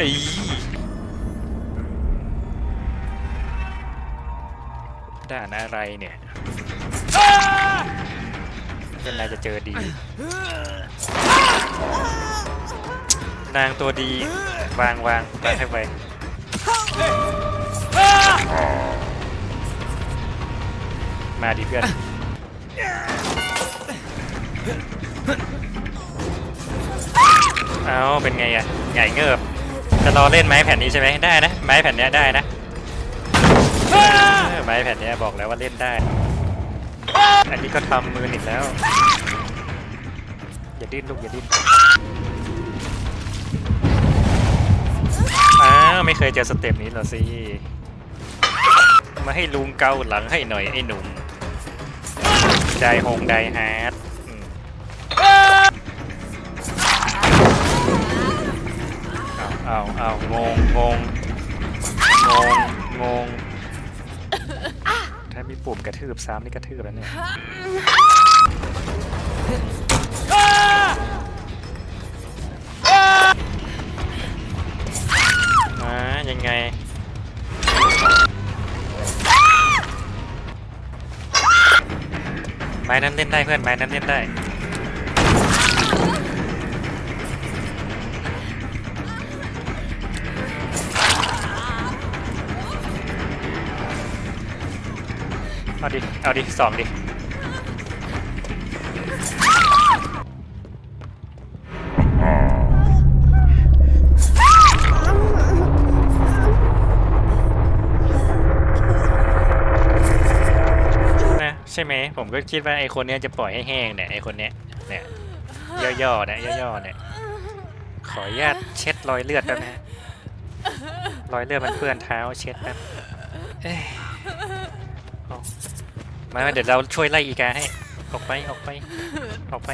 ไอ้ด่านอะไรเนี่ยเป็นนายจะเจอดี นางตัวดี วางวางวางให้ไปมาดิเพื่อนเอาเป็นไงอะใหญ่เงิบ จะรอเล่นไม้แผ่นนี้ใช่ไหมได้นะ ไม้แผ่นเนี้ยได้นะเออไม้แผ่นเนี้ยบอกแล้วว่าเล่นได้ อันนี้ก็ทำมือหนิดแล้ว อย่าดิ้นลูกอย่าดิ้นอ้าวไม่เคยเจอสเต็ปนี้เหรอสิ มาให้ลุงเกาหลังให้หน่อยไอ้หนุ่มไดฮงไดฮาร์ด อืมเอาเอาเอางงงงงงงงถ้ามีปุ่มกระทืบซ้ำนี่กระทืบแล้วเนี่ยมายังไงไม้นั้นเล่นได้เพื่อนไม้นั้นเล่นได้ เอาดิ เอาดิสองดิ นะใช่ไหม ผมก็คิดว่าไอคนเนี้ยจะปล่อยให้แห้งเนี่ยไอคนเนี้ยเนี่ยย่อๆเนี่ยย่อๆเนี่ยขออนุญาตเช็ดรอยเลือดแป๊บนะฮะรอยเลือดมันเปื้อนเท้าเช็ดแป๊บเอ้ยเอามา มาเดี๋ยวเราช่วยไล่อีกาให้ ออกไปออกไป ออกไป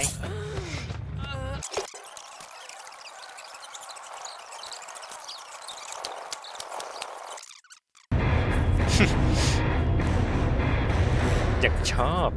อยากชอบ